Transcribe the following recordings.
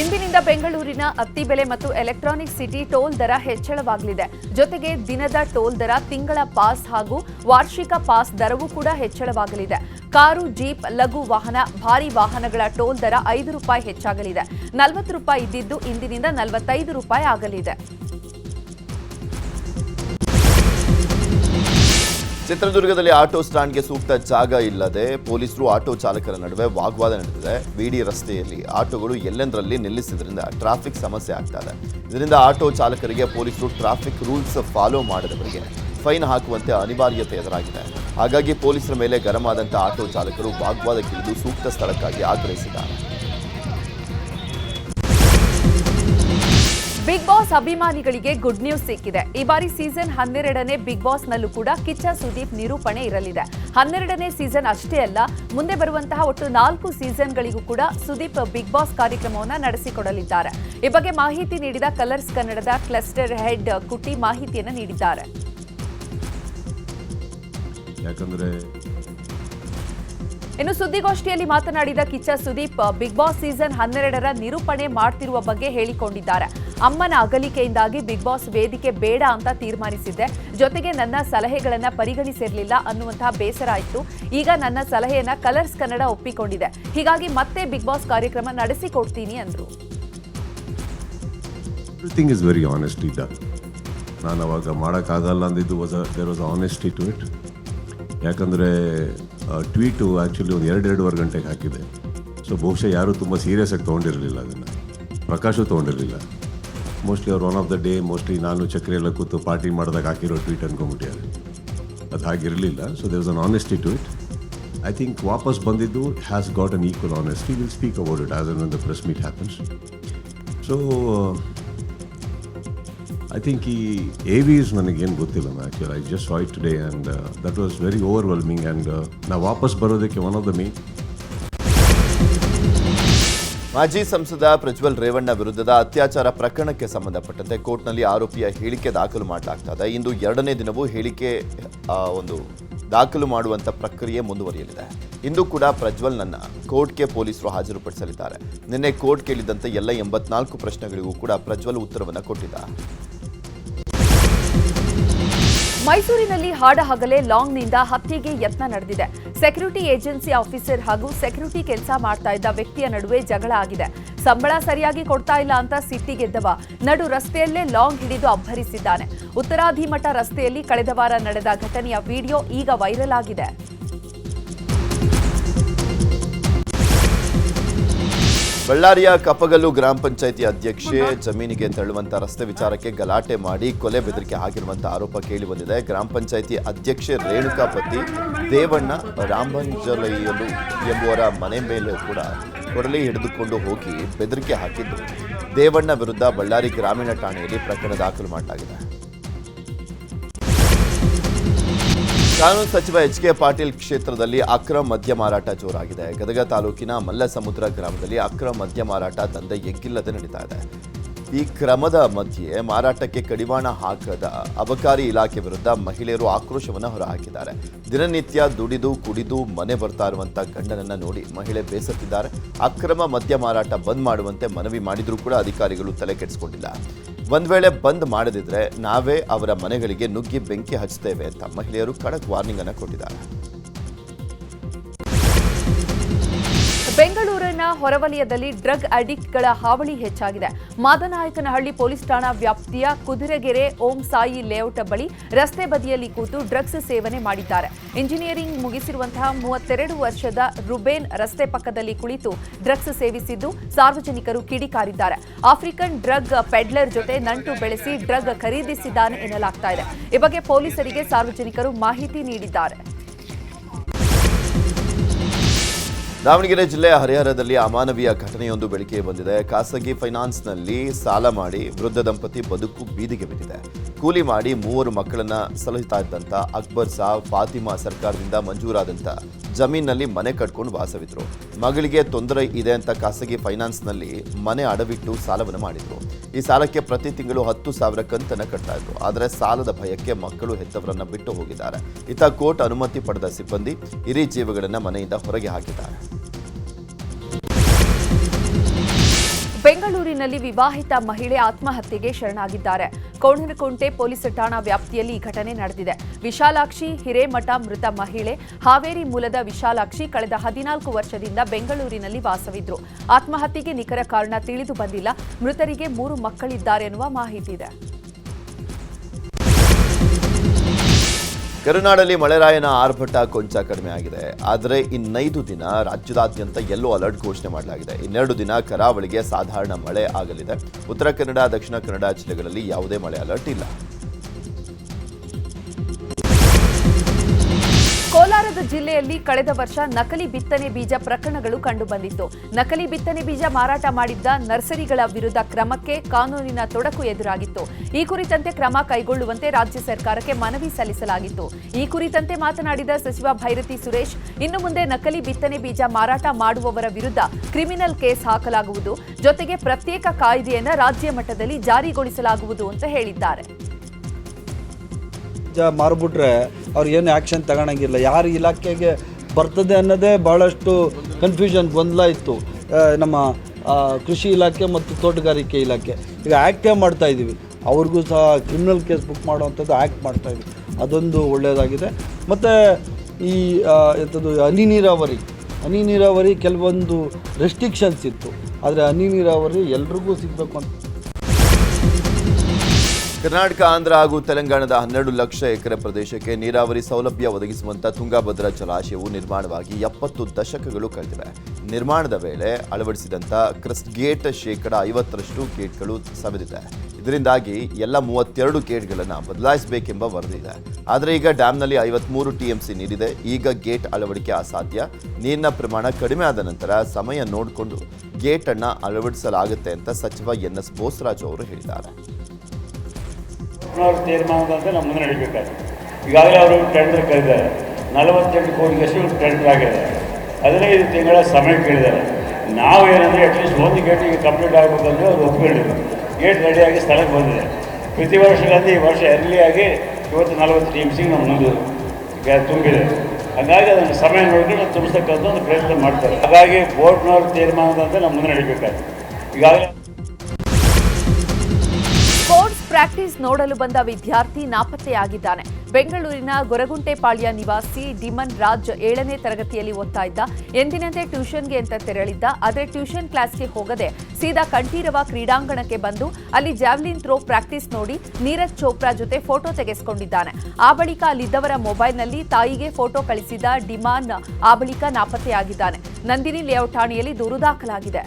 ಇಂದಿನಿಂದ ಬೆಂಗಳೂರಿನ ಅತ್ತಿ ಬೆಲೆ ಮತ್ತು ಎಲೆಕ್ಟ್ರಾನಿಕ್ ಸಿಟಿ ಟೋಲ್ ದರ ಹೆಚ್ಚಳವಾಗಲಿದೆ. ಜೊತೆಗೆ ದಿನದ ಟೋಲ್ ದರ, ತಿಂಗಳ ಪಾಸ್ ಹಾಗೂ ವಾರ್ಷಿಕ ಪಾಸ್ ದರವೂ ಕೂಡ ಹೆಚ್ಚಳವಾಗಲಿದೆ. ಕಾರು, ಜೀಪ್, ಲಘು ವಾಹನ, ಭಾರಿ ವಾಹನಗಳ ಟೋಲ್ ದರ ಐದು ರೂಪಾಯಿ ಹೆಚ್ಚಾಗಲಿದೆ. ನಲವತ್ತು ರೂಪಾಯಿ ಇದ್ದಿದ್ದು ಇಂದಿನಿಂದ ನಲವತ್ತೈದು ರೂಪಾಯಿ ಆಗಲಿದೆ. ಚಿತ್ರದುರ್ಗದಲ್ಲಿ ಆಟೋ ಸ್ಟ್ಯಾಂಡ್ಗೆ ಸೂಕ್ತ ಜಾಗ ಇಲ್ಲದೆ ಪೊಲೀಸರು ಆಟೋ ಚಾಲಕರ ನಡುವೆ ವಾಗ್ವಾದ ನಡೆದಿದೆ. ವಿಡಿ ರಸ್ತೆಯಲ್ಲಿ ಆಟೋಗಳು ಎಲ್ಲೆಂದರಲ್ಲಿ ನಿಲ್ಲಿಸಿದ್ರಿಂದ ಟ್ರಾಫಿಕ್ ಸಮಸ್ಯೆ ಆಗ್ತಾ ಇದೆ. ಇದರಿಂದ ಆಟೋ ಚಾಲಕರಿಗೆ ಪೊಲೀಸರು ಟ್ರಾಫಿಕ್ ರೂಲ್ಸ್ ಫಾಲೋ ಮಾಡಿದವರಿಗೆ ಫೈನ್ ಹಾಕುವಂತೆ ಅನಿವಾರ್ಯತೆ ಎದುರಾಗಿದೆ. ಹಾಗಾಗಿ ಪೊಲೀಸರ ಮೇಲೆ ಗರಂ ಆದಂಥ ಆಟೋ ಚಾಲಕರು ವಾಗ್ವಾದಕ್ಕಿಳಿದು ಸೂಕ್ತ ಸ್ಥಳಕ್ಕಾಗಿ ಆಗ್ರಹಿಸಿದ್ದಾರೆ. ಬಿಗ್ ಬಾಸ್ ಅಭಿಮಾನಿಗಳಿಗೆ ಗುಡ್ ನ್ಯೂಸ್ ಸಿಕ್ಕಿದೆ. ಈ ಬಾರಿ ಸೀಸನ್ ಹನ್ನೆರಡನೇ ಬಿಗ್ ಬಾಸ್ ನಲ್ಲೂ ಕೂಡ ಕಿಚ್ಚ ಸುದೀಪ್ ನಿರೂಪಣೆ ಇರಲಿದೆ. ಹನ್ನೆರಡನೇ ಸೀಸನ್ ಅಷ್ಟೇ ಅಲ್ಲ, ಮುಂದೆ ಬರುವಂತಹ ಒಟ್ಟು ನಾಲ್ಕು ಸೀಸನ್ಗಳಿಗೂ ಕೂಡ ಸುದೀಪ್ ಬಿಗ್ ಬಾಸ್ ಕಾರ್ಯಕ್ರಮವನ್ನು ನಡೆಸಿಕೊಡಲಿದ್ದಾರೆ. ಈ ಬಗ್ಗೆ ಮಾಹಿತಿ ನೀಡಿದ ಕಲರ್ಸ್ ಕನ್ನಡದ ಕ್ಲಸ್ಟರ್ ಹೆಡ್ ಕುಟ್ಟಿ ಮಾಹಿತಿಯನ್ನು ನೀಡಿದ್ದಾರೆ. ಇನ್ನು ಸುದ್ದಿಗೋಷ್ಠಿಯಲ್ಲಿ ಮಾತನಾಡಿದ Kichcha Sudeep, Bigg Boss season ಹನ್ನೆರಡರ ನಿರೂಪಣೆ ಮಾಡ್ತಿರುವ ಬಗ್ಗೆ ಹೇಳಿಕೊಂಡಿದ್ದಾರೆ. ಅಮ್ಮನ ಅಗಲಿಕೆಯಿಂದಾಗಿ ಬಿಗ್ ಬಾಸ್ ವೇದಿಕೆ ಬೇಡ ಅಂತ ತೀರ್ಮಾನಿಸಿದ್ದೆ ಜೊತೆಗೆ ನನ್ನ ಸಲಹೆಗಳನ್ನ ಪರಿಗಣಿಸಿರಲಿಲ್ಲ ಅನ್ನುವಂತಹ ಬೇಸರ ಆಯಿತು ಈಗ ನನ್ನ ಸಲಹೆಯನ್ನ ಕಲರ್ಸ್ ಕನ್ನಡ ಒಪ್ಪಿಕೊಂಡಿದೆ. ಹೀಗಾಗಿ ಮತ್ತೆ ಬಿಗ್ ಬಾಸ್ ಕಾರ್ಯಕ್ರಮ ನಡೆಸಿಕೊಡ್ತೀನಿ ಅಂದರು. ನಾನು ಅವಾಗ ಮಾಡೋಕ್ಕಾಗಲ್ಲ ಅಂದಿದ್ದು was there was honesty to it ಯಾಕಂದರೆ ಟ್ವೀಟು ಆ್ಯಕ್ಚುಲಿ ಒಂದು ಎರಡು, ಎರಡೂವರೆ ಗಂಟೆಗೆ ಹಾಕಿದೆ. ಸೊ ಬಹುಶಃ ಯಾರೂ ತುಂಬ ಸೀರಿಯಸ್ ಆಗಿ ತೊಗೊಂಡಿರಲಿಲ್ಲ ಅದನ್ನು. ಪ್ರಕಾಶು ತೊಗೊಂಡಿರಲಿಲ್ಲ. ಮೋಸ್ಟ್ಲಿ ಅವ್ರು one of the day mostly ನಾನು ಚಕ್ರಿ ಎಲ್ಲ ಕೂತು ಪಾರ್ಟಿ ಮಾಡಿದಾಗ ಹಾಕಿರೋ ಟ್ವೀಟ್ ಅನ್ಕೊಂಬಿಟ್ಟಿದ್ದಾರೆ ಅದು ಹಾಗಿರಲಿಲ್ಲ. So there is an honesty to I think ವಾಪಸ್ ಬಂದಿದ್ದು has got an equal honesty will speak about it as an the press meet happens so I think ಈ ಎ ವಿಸ್ ನನಗೇನು ಗೊತ್ತಿಲ್ಲ actually I just why today and that was very overwhelming and ನಾವು ವಾಪಸ್ ಬರೋದಕ್ಕೆ ಒನ್ ಆಫ್ ದ ಮೇನ್ ಮಾಜಿ ಸಂಸದ ಪ್ರಜ್ವಲ್ ರೇವಣ್ಣ ವಿರುದ್ಧದ ಅತ್ಯಾಚಾರ ಪ್ರಕರಣಕ್ಕೆ ಸಂಬಂಧಪಟ್ಟಂತೆ ಕೋರ್ಟ್ನಲ್ಲಿ ಆರೋಪಿಯ ಹೇಳಿಕೆ ದಾಖಲು ಮಾಡಲಾಗ್ತಾ ಇದೆ ಇಂದು ಎರಡನೇ ದಿನವೂ ಹೇಳಿಕೆ ಒಂದು ದಾಖಲು ಮಾಡುವಂತ ಪ್ರಕ್ರಿಯೆ ಮುಂದುವರಿಯಲಿದೆ. ಇಂದು ಕೂಡ ಪ್ರಜ್ವಲ್ನನ್ನ ಕೋರ್ಟ್ಗೆ ಪೊಲೀಸರು ಹಾಜರುಪಡಿಸಲಿದ್ದಾರೆ. ನಿನ್ನೆ ಕೋರ್ಟ್ ಕೇಳಿದಂತೆ ಎಲ್ಲ ಎಂಬತ್ನಾಲ್ಕು ಪ್ರಶ್ನೆಗಳಿಗೂ ಕೂಡ ಪ್ರಜ್ವಲ್ ಉತ್ತರವನ್ನು ಕೊಟ್ಟಿದ್ದಾರೆ ಮೈಸೂರಿನಲ್ಲಿ ಹಾಡ ಹಾಡಹಗಲೇ ಲಾಂಗ್ನಿಂದ ಹತ್ಯೆಗೆ ಯತ್ನ ನಡೆದಿದೆ. ಸೆಕ್ಯೂರಿಟಿ ಏಜೆನ್ಸಿ ಆಫೀಸರ್ ಹಾಗೂ ಸೆಕ್ಯೂರಿಟಿ ಕೆಲಸ ಮಾಡ್ತಾ ಇದ್ದ ವ್ಯಕ್ತಿಯ ನಡುವೆ ಜಗಳ ಆಗಿದೆ. ಸಂಬಳ ಸರಿಯಾಗಿ ಕೊಡ್ತಾ ಇಲ್ಲ ಅಂತ ಸಿಟ್ಟಿಗೆದ್ದವ ನಡು ರಸ್ತೆಯಲ್ಲೇ ಲಾಂಗ್ ಹಿಡಿದು ಅಬ್ಬರಿಸಿದ್ದಾನೆ. ಉತ್ತರಾಧಿಮಠ ರಸ್ತೆಯಲ್ಲಿ ಕಳೆದ ವಾರ ನಡೆದ ಘಟನೆಯ ವಿಡಿಯೋ ಈಗ ವೈರಲ್ ಆಗಿದೆ. ಬಳ್ಳಾರಿಯ ಕಪಗಲ್ಲು ಗ್ರಾಮ ಪಂಚಾಯಿತಿ ಅಧ್ಯಕ್ಷೆ ಜಮೀನಿಗೆ ತೆರಳುವಂತ ರಸ್ತೆ ವಿಚಾರಕ್ಕೆ ಗಲಾಟೆ ಮಾಡಿ ಕೊಲೆ ಬೆದರಿಕೆ ಹಾಕಿರುವಂತಹ ಆರೋಪ ಕೇಳಿ ಬಂದಿದೆ. ಗ್ರಾಮ ಪಂಚಾಯಿತಿ ಅಧ್ಯಕ್ಷೆ ರೇಣುಕಾ ಪತಿ, ದೇವಣ್ಣ, ರಾಮಂಜಲಯ್ಯಲು ಎಂಬುವರ ಮನೆ ಮೇಲೆ ಕೂಡ ಕೊಡಲಿ ಹಿಡಿದುಕೊಂಡು ಹೋಗಿ ಬೆದರಿಕೆ ಹಾಕಿದ್ದು ದೇವಣ್ಣ ವಿರುದ್ಧ ಬಳ್ಳಾರಿ ಗ್ರಾಮೀಣ ಠಾಣೆಯಲ್ಲಿ ಪ್ರಕರಣ ದಾಖಲು ಮಾಡಲಾಗಿದೆ. ಕಾನೂನು ಸಚಿವ ಎಚ್ ಕೆ ಪಾಟೀಲ್ ಕ್ಷೇತ್ರದಲ್ಲಿ ಅಕ್ರಮ ಮದ್ಯ ಮಾರಾಟ ಜೋರಾಗಿದೆ. ಗದಗ ತಾಲೂಕಿನ ಮಲ್ಲಸಮುದ್ರ ಗ್ರಾಮದಲ್ಲಿ ಅಕ್ರಮ ಮದ್ಯ ಮಾರಾಟ ದಂಧೆ ಎಗ್ಗಿಲ್ಲದೆ ನಡೀತಾ ಇದೆ. ಈ ಕ್ರಮದ ಮಧ್ಯೆ ಮಾರಾಟಕ್ಕೆ ಕಡಿವಾಣ ಹಾಕದ ಅಬಕಾರಿ ಇಲಾಖೆ ವಿರುದ್ಧ ಮಹಿಳೆಯರು ಆಕ್ರೋಶವನ್ನು ಹೊರಹಾಕಿದ್ದಾರೆ. ದಿನನಿತ್ಯ ದುಡಿದು, ಕುಡಿದು, ಮನೆ ಬರ್ತಾ ಇರುವಂತ ಗಂಡನನ್ನು ನೋಡಿ ಮಹಿಳೆ ಬೇಸತ್ತಿದ್ದಾರೆ. ಅಕ್ರಮ ಮದ್ಯ ಮಾರಾಟ ಬಂದ್ ಮಾಡುವಂತೆ ಮನವಿ ಮಾಡಿದರೂ ಕೂಡ ಅಧಿಕಾರಿಗಳು ತಲೆ ಕೆಡಿಸಿಕೊಂಡಿಲ್ಲ. ಒಂದ್ ವೇಳೆ ಬಂದ್ ಮಾಡದಿದ್ರೆ ನಾವೇ ಅವರ ಮನೆಗಳಿಗೆ ನುಗ್ಗಿ ಬೆಂಕಿ ಹಚ್ಚುತ್ತೇವೆ ಅಂತ ಮಹಿಳೆಯರು ಖಡಕ್ ವಾರ್ನಿಂಗ್ ಅನ್ನು ಕೊಟ್ಟಿದ್ದಾರೆ. ಬೆಂಗಳೂರಿನ ಹೊರವಲಯದಲ್ಲಿ ಡ್ರಗ್ ಅಡಿಕ್ಟ್ಗಳ ಹಾವಳಿ ಹೆಚ್ಚಾಗಿದೆ. ಮಾದನಾಯಕನಹಳ್ಳಿ ಪೊಲೀಸ್ ಠಾಣಾ ವ್ಯಾಪ್ತಿಯ ಕುದುರೆಗೆರೆ ಓಂ ಸಾಯಿ ಲೇಔಟ್ ಬಳಿ ರಸ್ತೆ ಬದಿಯಲ್ಲಿ ಕೂತು ಡ್ರಗ್ಸ್ ಸೇವನೆ ಮಾಡಿದ್ದಾರೆ. ಇಂಜಿನಿಯರಿಂಗ್ ಮುಗಿಸಿರುವಂತಹ ಮೂವತ್ತೆರಡು ವರ್ಷದ ರುಬೇನ್ ರಸ್ತೆ ಪಕ್ಕದಲ್ಲಿ ಕುಳಿತು ಡ್ರಗ್ಸ್ ಸೇವಿಸಿದ್ದು ಸಾರ್ವಜನಿಕರು ಕಿಡಿಕಾರಿದ್ದಾರೆ. ಆಫ್ರಿಕನ್ ಡ್ರಗ್ ಪೆಡ್ಲರ್ ಜೊತೆ ನಂಟು ಬೆಳೆಸಿ ಡ್ರಗ್ ಖರೀದಿಸಿದ್ದಾನೆ ಎನ್ನಲಾಗ್ತಾ ಇದೆ. ಈ ಬಗ್ಗೆ ಪೊಲೀಸರಿಗೆ ಸಾರ್ವಜನಿಕರು ಮಾಹಿತಿ ನೀಡಿದ್ದಾರೆ. ದಾವಣಗೆರೆ ಜಿಲ್ಲೆಯ ಹರಿಹರದಲ್ಲಿ ಅಮಾನವೀಯ ಘಟನೆಯೊಂದು ಬೆಳಕಿಗೆ ಬಂದಿದೆ. ಖಾಸಗಿ ಫೈನಾನ್ಸ್ನಲ್ಲಿ ಸಾಲ ಮಾಡಿ ವೃದ್ಧ ದಂಪತಿ ಬದುಕು ಬೀದಿಗೆ ಬಿದ್ದಿದೆ. ಕೂಲಿ ಮಾಡಿ ಮೂವರು ಮಕ್ಕಳನ್ನ ಸಲಹಿತಾ ಇದ್ದಂಥ ಅಕ್ಬರ್ ಸಾಬ್, ಫಾತಿಮಾ ಸರ್ಕಾರದಿಂದ ಮಂಜೂರಾದಂಥ ಜಮೀನಿನಲ್ಲಿ ಮನೆ ಕಟ್ಕೊಂಡು ವಾಸವಿದ್ರು. ಮಗಳಿಗೆ ತೊಂದರೆ ಇದೆ ಅಂತ ಖಾಸಗಿ ಫೈನಾನ್ಸ್ನಲ್ಲಿ ಮನೆ ಅಡವಿಟ್ಟು ಸಾಲವನ್ನು ಮಾಡಿದ್ರು. ಈ ಸಾಲಕ್ಕೆ ಪ್ರತಿ ತಿಂಗಳು ಹತ್ತು ಸಾವಿರ ಕಂತನ್ನು ಕಟ್ತಾ ಇದ್ರು. ಆದರೆ ಸಾಲದ ಭಯಕ್ಕೆ ಮಕ್ಕಳು ಹೆತ್ತವರನ್ನ ಬಿಟ್ಟು ಹೋಗಿದ್ದಾರೆ. ಇತ್ತ ಕೋರ್ಟ್ ಅನುಮತಿ ಪಡೆದ ಸಿಬ್ಬಂದಿ ಹಿರಿ ಜೀವಗಳನ್ನ ಮನೆಯಿಂದ ಹೊರಗೆ ಹಾಕಿದ್ದಾರೆ. ಬೆಂಗಳೂರಿನಲ್ಲಿ ವಿವಾಹಿತ ಮಹಿಳೆ ಆತ್ಮಹತ್ಯೆಗೆ ಶರಣಾಗಿದ್ದಾರೆ. ಕೋಣನಕುಂಟೆ ಪೊಲೀಸ್ ಠಾಣಾ ವ್ಯಾಪ್ತಿಯಲ್ಲಿ ಈ ಘಟನೆ ನಡೆದಿದೆ. ವಿಶಾಲಾಕ್ಷಿ, ಹಿರೇಮಠ ಮೃತ ಮಹಿಳೆ, ಹಾವೇರಿ ಮೂಲದ ವಿಶಾಲಾಕ್ಷಿ ಕಳೆದ ಹದಿನಾಲ್ಕು ವರ್ಷದಿಂದ ಬೆಂಗಳೂರಿನಲ್ಲಿ ವಾಸವಿದ್ರು. ಆತ್ಮಹತ್ಯೆಗೆ ನಿಖರ ಕಾರಣ ತಿಳಿದು ಬಂದಿಲ್ಲ. ಮೃತರಿಗೆ ಮೂರು ಮಕ್ಕಳಿದ್ದಾರೆ ಎನ್ನುವ ಮಾಹಿತಿ ಇದೆ. ಕರುನಾಡಲ್ಲಿ ಮಳೆರಾಯನ ಆರ್ಭಟ ಕೊಂಚ ಕಡಿಮೆ ಆಗಿದೆ. ಆದರೆ ಇನ್ನೈದು ದಿನ ರಾಜ್ಯದಾದ್ಯಂತ ಯೆಲ್ಲೋ ಅಲರ್ಟ್ ಘೋಷಣೆ ಮಾಡಲಾಗಿದೆ. ಇನ್ನೆರಡು ದಿನ ಕರಾವಳಿಗೆ ಸಾಧಾರಣ ಮಳೆ ಆಗಲಿದೆ. ಉತ್ತರ ಕನ್ನಡ, ದಕ್ಷಿಣ ಕನ್ನಡ ಜಿಲ್ಲೆಗಳಲ್ಲಿ ಯಾವುದೇ ಮಳೆ ಅಲರ್ಟ್ ಇಲ್ಲ. ಜಿಲ್ಲೆಯಲ್ಲಿ ಕಳೆದ ವರ್ಷ ನಕಲಿ ಬಿತ್ತನೆ ಬೀಜ ಪ್ರಕರಣಗಳು ಕಂಡುಬಂದಿತ್ತು. ನಕಲಿ ಬಿತ್ತನೆ ಬೀಜ ಮಾರಾಟ ಮಾಡಿದ್ದ ನರ್ಸರಿಗಳ ವಿರುದ್ಧ ಕ್ರಮಕ್ಕೆ ಕಾನೂನಿನ ತೊಡಕು ಎದುರಾಗಿತ್ತು. ಈ ಕುರಿತಂತೆ ಕ್ರಮ ಕೈಗೊಳ್ಳುವಂತೆ ರಾಜ್ಯ ಸರ್ಕಾರಕ್ಕೆ ಮನವಿ ಸಲ್ಲಿಸಲಾಗಿತ್ತು. ಈ ಕುರಿತಂತೆ ಮಾತನಾಡಿದ ಸಚಿವ ಭೈರತಿ ಸುರೇಶ್, ಇನ್ನು ಮುಂದೆ ನಕಲಿ ಬಿತ್ತನೆ ಬೀಜ ಮಾರಾಟ ಮಾಡುವವರ ವಿರುದ್ಧ ಕ್ರಿಮಿನಲ್ ಕೇಸ್ ಹಾಕಲಾಗುವುದು. ಜೊತೆಗೆ ಪ್ರತ್ಯೇಕ ಕಾಯ್ದೆಯನ್ನು ರಾಜ್ಯ ಮಟ್ಟದಲ್ಲಿ ಜಾರಿಗೊಳಿಸಲಾಗುವುದು ಅಂತ ಹೇಳಿದ್ದಾರೆ. ಮಾರ್ಬಿಟ್ರೆ ಅವ್ರು ಏನು ಆ್ಯಕ್ಷನ್ ತಗೊಳಂಗಿಲ್ಲ ಯಾರು ಇಲಾಖೆಗೆ ಬರ್ತದೆ ಅನ್ನೋದೇ ಭಾಳಷ್ಟು ಕನ್ಫ್ಯೂಷನ್ ಗೊಂದಲ ಇತ್ತು. ನಮ್ಮ ಕೃಷಿ ಇಲಾಖೆ ಮತ್ತು ತೋಟಗಾರಿಕೆ ಇಲಾಖೆ. ಈಗ ಆ್ಯಕ್ಟೇ ಮಾಡ್ತಾ ಇದ್ದೀವಿ ಅವ್ರಿಗೂ ಸಹ ಕ್ರಿಮಿನಲ್ ಕೇಸ್ ಬುಕ್ ಮಾಡುವಂಥದ್ದು ಆ್ಯಕ್ಟ್ ಮಾಡ್ತಾ ಇದ್ವಿ. ಅದೊಂದು ಒಳ್ಳೆಯದಾಗಿದೆ. ಮತ್ತು ಈ ಎಂಥದ್ದು ಹನಿ ನೀರಾವರಿ. ಹನಿ ನೀರಾವರಿ ಕೆಲವೊಂದು ರೆಸ್ಟ್ರಿಕ್ಷನ್ಸ್ ಇತ್ತು. ಆದರೆ ಹನಿ ನೀರಾವರಿ ಎಲ್ರಿಗೂ ಸಿಗಬೇಕು ಅಂತ ಕರ್ನಾಟಕ, ಆಂಧ್ರ ಹಾಗೂ ತೆಲಂಗಾಣದ ಹನ್ನೆರಡು ಲಕ್ಷ ಎಕರೆ ಪ್ರದೇಶಕ್ಕೆ ನೀರಾವರಿ ಸೌಲಭ್ಯ ಒದಗಿಸುವಂತ ತುಂಗಭದ್ರಾ ಜಲಾಶಯವು ನಿರ್ಮಾಣವಾಗಿ ಎಪ್ಪತ್ತು ದಶಕಗಳು ಕಳೆದಿವೆ. ನಿರ್ಮಾಣದ ವೇಳೆ ಅಳವಡಿಸಿದಂಥ ಕ್ರಸ್ಟ್ ಗೇಟ್ ಶೇಕಡ ಐವತ್ತರಷ್ಟು ಗೇಟ್ಗಳು ಸವೆದಿದೆ. ಇದರಿಂದಾಗಿ ಎಲ್ಲ ಮೂವತ್ತೆರಡು ಗೇಟ್ಗಳನ್ನು ಬದಲಾಯಿಸಬೇಕೆಂಬ ವರದಿ ಇದೆ. ಆದರೆ ಈಗ ಡ್ಯಾಂನಲ್ಲಿ ಐವತ್ಮೂರು ಟಿಎಂಸಿ ನೀರಿದೆ. ಈಗ ಗೇಟ್ ಅಳವಡಿಕೆ ಅಸಾಧ್ಯ. ನೀರಿನ ಪ್ರಮಾಣ ಕಡಿಮೆ ಆದ ನಂತರ ಸಮಯ ನೋಡಿಕೊಂಡು ಗೇಟ್ ಅನ್ನ ಅಳವಡಿಸಲಾಗುತ್ತೆ ಅಂತ ಸಚಿವ ಎನ್ ಎಸ್ ಬೋಸರಾಜು ಅವರು ಹೇಳಿದ್ದಾರೆ. ಅವ್ರ ತೀರ್ಮಾನದಂತೆ ನಮ್ಮ ಮುಂದೆ ನಡಿಬೇಕಾದ್ರೆ ಈಗಾಗಲೇ ಅವರು ಟೆಂಡರ್ ಕರೆದಿದ್ದಾರೆ. ನಲವತ್ತೆಂಟು ಕೋಟಿಗಷ್ಟು ಟೆಂಡರ್ ಆಗಿದೆ. ಹದಿನೈದು ತಿಂಗಳ ಸಮಯ ಕೇಳಿದ್ದಾರೆ. ನಾವು ಏನಂದರೆ ಅಟ್ಲೀಸ್ಟ್ ಒಂದು ಗೇಟಿಗೆ ಕಂಪ್ಲೀಟ್ ಆಗಬೇಕಂದ್ರೆ ಅವರು ಒಪ್ಪಿಕೊಂಡಿದ್ರು ಗೇಟ್ ರೆಡಿಯಾಗಿ ಸ್ಥಳಕ್ಕೆ ಬಂದಿದೆ. ಪ್ರತಿ ವರ್ಷಗಳಲ್ಲಿ ಈ ವರ್ಷ ಎರ್ಲಿಯಾಗಿ ಇವತ್ತು ನಲವತ್ತು ಟೀಮ್ಸಿಗೆ ನಮ್ಮ ಮುಂದೆ ತುಂಬಿದೆ. ಹಾಗಾಗಿ ಅದನ್ನು ಸಮಯ ನಾವು ತುಂಬಿಸ್ತಕ್ಕಂಥ ಒಂದು ಪ್ರಯತ್ನ ಮಾಡ್ತಾರೆ. ಹಾಗಾಗಿ ಬೋರ್ಡ್ನವ್ರ ತೀರ್ಮಾನದಂತೆ ನಮ್ಮ ಮುಂದೆ ನಡಿಬೇಕಾದ್ರೆ ಈಗಾಗಲೇ ಪ್ರಾಕ್ಟೀಸ್ ನೋಡಲು ಬಂದ ವಿದ್ಯಾರ್ಥಿ ನಾಪತ್ತೆಯಾಗಿದ್ದಾನೆ. ಬೆಂಗಳೂರಿನ ಗೊರಗುಂಟೆಪಾಳ್ಯ ನಿವಾಸಿ ಡಿಮನ್ ರಾಜ್ ಏಳನೇ ತರಗತಿಯಲ್ಲಿ ಓದ್ತಾ ಇದ್ದ. ಎಂದಿನಂತೆ ಟ್ಯೂಷನ್ಗೆ ಅಂತ ತೆರಳಿದ್ದ. ಆದರೆ ಟ್ಯೂಷನ್ ಕ್ಲಾಸ್ಗೆ ಹೋಗದೆ ಸೀದಾ ಕಂಠೀರವ ಕ್ರೀಡಾಂಗಣಕ್ಕೆ ಬಂದು ಅಲ್ಲಿ ಜಾವ್ಲಿನ್ ಥ್ರೋ ಪ್ರಾಕ್ಟೀಸ್ ನೋಡಿ ನೀರಜ್ ಚೋಪ್ರಾ ಜೊತೆ ಫೋಟೋ ತೆಗೆಸಿಕೊಂಡಿದ್ದಾನೆ. ಆ ಬಳಿಕ ಅಲ್ಲಿದ್ದವರ ಮೊಬೈಲ್ನಲ್ಲಿ ತಾಯಿಗೆ ಫೋಟೋ ಕಳಿಸಿದ ಡಿಮಾನ್ ಆ ಬಳಿಕ ನಾಪತ್ತೆಯಾಗಿದ್ದಾನೆ. ನಂದಿನಿ ಲೇಔಟ್ ಠಾಣೆಯಲ್ಲಿ ದೂರು ದಾಖಲಾಗಿದೆ.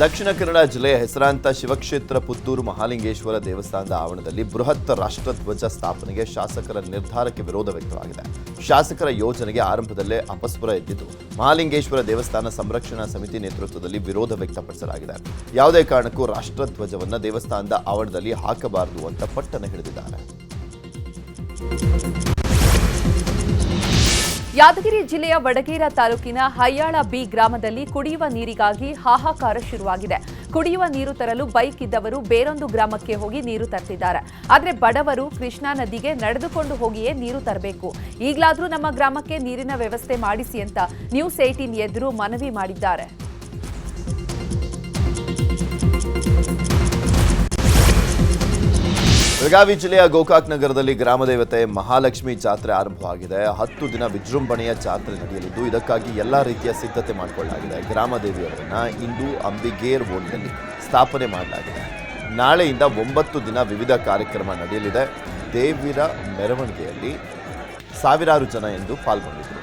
ದಕ್ಷಿಣ ಕನ್ನಡ ಜಿಲ್ಲೆಯ ಹೆಸರಾಂತ ಶಿವಕ್ಷೇತ್ರ ಪುತ್ತೂರು ಮಹಾಲಿಂಗೇಶ್ವರ ದೇವಸ್ಥಾನದ ಆವರಣದಲ್ಲಿ ಬೃಹತ್ ರಾಷ್ಟ್ರಧ್ವಜ ಸ್ಥಾಪನೆಗೆ ಶಾಸಕರ ನಿರ್ಧಾರಕ್ಕೆ ವಿರೋಧ ವ್ಯಕ್ತವಾಗಿದೆ. ಶಾಸಕರ ಯೋಜನೆಗೆ ಆರಂಭದಲ್ಲೇ ಅಪಸ್ವರ ಎದ್ದಿದ್ದು, ಮಹಾಲಿಂಗೇಶ್ವರ ದೇವಸ್ಥಾನ ಸಂರಕ್ಷಣಾ ಸಮಿತಿ ನೇತೃತ್ವದಲ್ಲಿ ವಿರೋಧ ವ್ಯಕ್ತಪಡಿಸಲಾಗಿದೆ. ಯಾವುದೇ ಕಾರಣಕ್ಕೂ ರಾಷ್ಟ್ರಧ್ವಜವನ್ನು ದೇವಸ್ಥಾನದ ಆವರಣದಲ್ಲಿ ಹಾಕಬಾರದು ಅಂತ ಪಟ್ಟಣ ಹಿಡಿದಿದ್ದಾರೆ. ಯಾದಗಿರಿ ಜಿಲ್ಲೆಯ ವಡಗೇರ ತಾಲೂಕಿನ ಹಯ್ಯಾಳ ಬಿ ಗ್ರಾಮದಲ್ಲಿ ಕುಡಿಯುವ ನೀರಿಗಾಗಿ ಹಾಹಾಕಾರ ಶುರುವಾಗಿದೆ. ಕುಡಿಯುವ ನೀರು ತರಲು ಬೈಕ್ ಇದ್ದವರು ಬೇರೊಂದು ಗ್ರಾಮಕ್ಕೆ ಹೋಗಿ ನೀರು ತರ್ತಿದ್ದಾರೆ. ಆದರೆ ಬಡವರು ಕೃಷ್ಣಾ ನದಿಗೆ ನಡೆದುಕೊಂಡು ಹೋಗಿಯೇ ನೀರು ತರಬೇಕು. ಈಗಲಾದರೂ ನಮ್ಮ ಗ್ರಾಮಕ್ಕೆ ನೀರಿನ ವ್ಯವಸ್ಥೆ ಮಾಡಿಸಿ ಅಂತ ನ್ಯೂಸ್ ಏಟೀನ್ ಎದುರು ಮನವಿ ಮಾಡಿದ್ದಾರೆ. ಬೆಳಗಾವಿ ಜಿಲ್ಲೆಯ ಗೋಕಾಕ್ ನಗರದಲ್ಲಿ ಗ್ರಾಮ ದೇವತೆ ಮಹಾಲಕ್ಷ್ಮಿ ಜಾತ್ರೆ ಆರಂಭವಾಗಿದೆ. ಹತ್ತು ದಿನ ವಿಜೃಂಭಣೆಯ ಜಾತ್ರೆ ನಡೆಯಲಿದ್ದು, ಇದಕ್ಕಾಗಿ ಎಲ್ಲ ರೀತಿಯ ಸಿದ್ಧತೆ ಮಾಡಿಕೊಳ್ಳಲಾಗಿದೆ. ಗ್ರಾಮ ದೇವಿಯವರನ್ನ ಇಂದು ಅಂಬಿಗೇರ್ ಓಣಿಯಲ್ಲಿ ಸ್ಥಾಪನೆ ಮಾಡಲಾಗಿದೆ. ನಾಳೆಯಿಂದ ಒಂಬತ್ತು ದಿನ ವಿವಿಧ ಕಾರ್ಯಕ್ರಮ ನಡೆಯಲಿದೆ. ದೇವಿರ ಮೆರವಣಿಗೆಯಲ್ಲಿ ಸಾವಿರಾರು ಜನ ಎಂದು ಪಾಲ್ಗೊಂಡಿದ್ದರು.